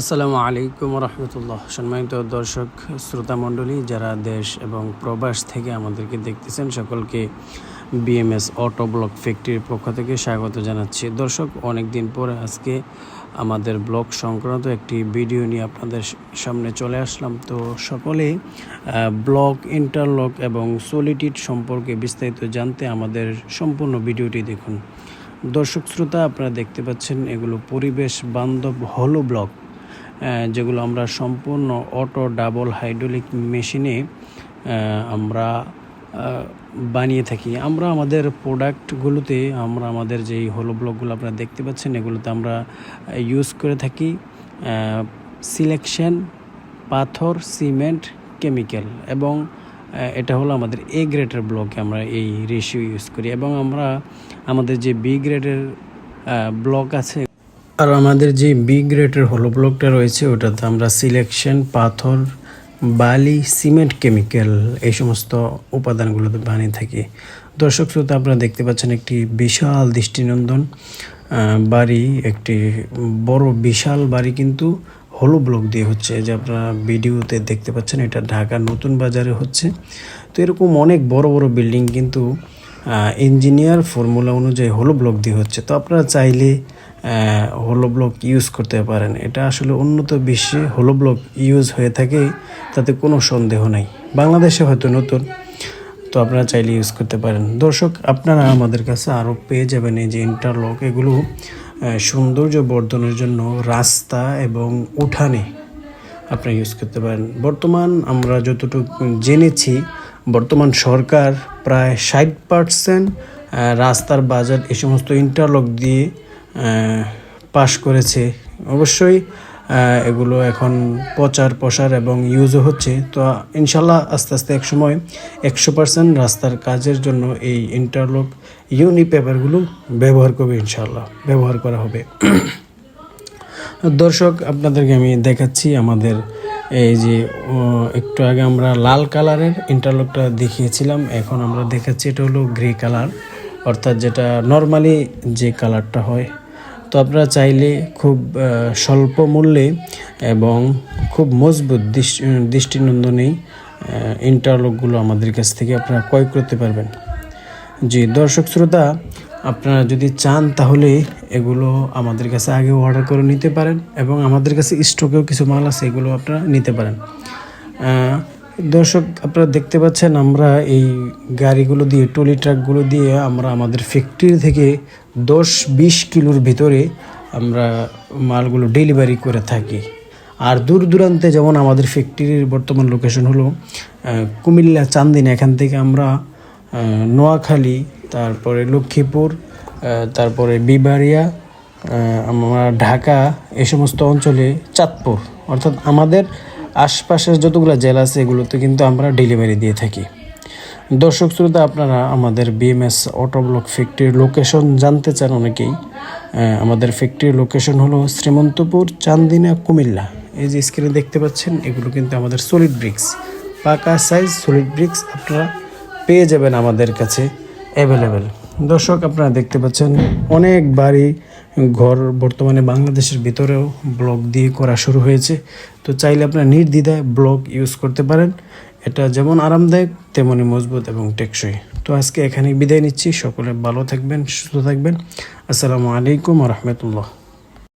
আসসালামু আলাইকুম রহমতুল্লাহ। সম্মানিত দর্শক, শ্রোতা মণ্ডলী, যারা দেশ এবং প্রবাস থেকে আমাদেরকে দেখতেছেন, সকলকে বিএমএস অটো ব্লক ফ্যাক্টরির পক্ষ থেকে স্বাগত জানাচ্ছি। দর্শক অনেক দিন পরে আজকে আমাদের ব্লক সংক্রান্ত একটি ভিডিও নিয়ে আপনাদের সামনে চলে আসলাম। তো সকলেই ব্লক ইন্টারলক এবং সলিটিড সম্পর্কে বিস্তারিত জানতে আমাদের সম্পূর্ণ ভিডিওটি দেখুন। দর্শক, শ্রোতা, আপনারা দেখতে পাচ্ছেন, এগুলো পরিবেশ বান্ধব হলো ব্লক যেগুলো আমরা সম্পূর্ণ অটো ডাবল হাইড্রোলিক মেশিনে আমরা বানিয়ে থাকি। আমরা আমাদের প্রোডাক্টগুলোতে, আমরা আমাদের যেই হলো ব্লকগুলো আপনারা দেখতে পাচ্ছেন, এগুলোতে আমরা ইউজ করে থাকি সিলেকশন পাথর সিমেন্ট কেমিক্যাল এবং এটা হলো আমাদের এ গ্রেডের ব্লকে আমরা এই রেশিও ইউজ করি এবং আমরা আমাদের যে বি গ্রেডের ব্লক আছে আর আমাদের যে বি গ্রেডের হলো ব্লকটা রয়েছে, ওটাতে আমরা সিলেকশন পাথর, বালি সিমেন্ট কেমিক্যাল এই সমস্ত উপাদানগুলোতে বানিয়ে থাকি। দর্শক শ্রোতা, আপনারা দেখতে পাচ্ছেন একটি বিশাল দৃষ্টিনন্দন বাড়ি, একটি বড় বিশাল বাড়ি কিন্তু হলো ব্লক দিয়ে হচ্ছে। যে আপনারা ভিডিওতে দেখতে পাচ্ছেন, এটা ঢাকার নতুন বাজারে হচ্ছে। তো এরকম অনেক বড় বড় বিল্ডিং কিন্তু ইঞ্জিনিয়ার ফর্মুলা অনুযায়ী হলো ব্লক দিয়ে হচ্ছে। তো আপনারা চাইলে হলো ব্লক ইউজ করতে পারেন। এটা আসলে উন্নত বিশ্বে হলো ব্লক ইউজ হয়ে থাকে, তাতে কোনো সন্দেহ নাই। বাংলাদেশে হয়তো নতুন, তো আপনারা চাইলে ইউজ করতে পারেন। দর্শক, আপনারা আমাদের কাছে আরও পেয়ে যাবেন এই যে ইন্টারলক এগুলো সৌন্দর্য বর্ধনের জন্য রাস্তা এবং উঠানে আপনারা ইউজ করতে পারেন। বর্তমান আমরা যতটুকু জেনেছি, বর্তমান সরকার প্রায় ষাট পার্সেন্ট রাস্তার বাজার এই সমস্ত ইন্টারলক দিয়ে পাশ করেছে। অবশ্যই এগুলো এখন প্রচার প্রসার এবং ইউজও হচ্ছে। তো ইনশাল্লাহ আস্তে আস্তে এক সময় একশো পার্সেন্ট রাস্তার কাজের জন্য এই ইন্টারলক ইউনি পেপারগুলো ব্যবহার করবে ইনশাল্লাহ ব্যবহার করা হবে। দর্শক, আপনাদেরকে আমি দেখাচ্ছি আমাদের এই যে একটু আগে আমরা লাল কালারের ইন্টারলকটা দেখিয়েছিলাম। এখন আমরা দেখাচ্ছি এটা হলো গ্রে কালার অর্থাৎ যেটা নর্মালি যে কালারটা হয় তো আপনারা চাইলে খুব স্বল্প মূল্যে এবং খুব মজবুত দৃষ্টি দৃষ্টিনন্দনেই ইন্টারলকগুলো আমাদের কাছ থেকে আপনারা ক্রয় করতে পারবেন। জি, দর্শক শ্রোতা, আপনারা যদি চান তাহলে এগুলো আমাদের কাছে আগে অর্ডার করে নিতে পারেন এবং আমাদের কাছে স্টকেও কিছু মাল আছে, এগুলো আপনারা নিতে পারেন। দর্শক আপনারা দেখতে পাচ্ছেন আমরা এই গাড়িগুলো দিয়ে টলি ট্রাকগুলো দিয়ে আমরা আমাদের ফ্যাক্টরি থেকে দশ বিশ কিলোর ভিতরে আমরা মালগুলো ডেলিভারি করে থাকি। আর দূর দূরান্তে যেমন আমাদের ফ্যাক্টরির বর্তমান লোকেশন হলো কুমিল্লা চান্দিনা এখান থেকে আমরা নোয়াখালী তারপরে লক্ষ্মীপুর তারপরে বিবাড়িয়া আহ, আমরা ঢাকা এ সমস্ত অঞ্চলে চাঁদপুর। অর্থাৎ আমাদের আশপাশের যতগুলো জেলা আছে এগুলোতে কিন্তু আমরা ডেলিভারি দিয়ে থাকি। দর্শক শ্রোতা, আপনারা আমাদের বিএমএস অটো ব্লক ফ্যাক্টরির লোকেশন জানতে চান অনেকেই আমাদের ফ্যাক্টরির লোকেশন হলো শ্রীমন্তপুর, চান্দিনা, কুমিল্লা। এই যে স্ক্রিনে দেখতে পাচ্ছেন, এগুলো কিন্তু আমাদের সলিড ব্রিক্স পাকা সাইজ সলিড ব্রিক্স আপনারা পেয়ে যাবেন আমাদের কাছে অ্যাভেলেবেল দর্শক, আপনারা দেখতে পাচ্ছেন অনেক বাড়ি ঘর বর্তমানে বাংলাদেশের ভিতরেও ব্লক দিয়ে করা শুরু হয়েছে। তো চাইলে আপনারা নির্দ্বিধায় ব্লক ইউজ করতে পারেন। এটা যেমন আরামদায়ক তেমনই মজবুত এবং টেকসই। তো আজকে এখানে বিদায় নিচ্ছি। সকলে ভালো থাকবেন, সুস্থ থাকবেন। আসসালামু আলাইকুম রহমতুল্লাহ।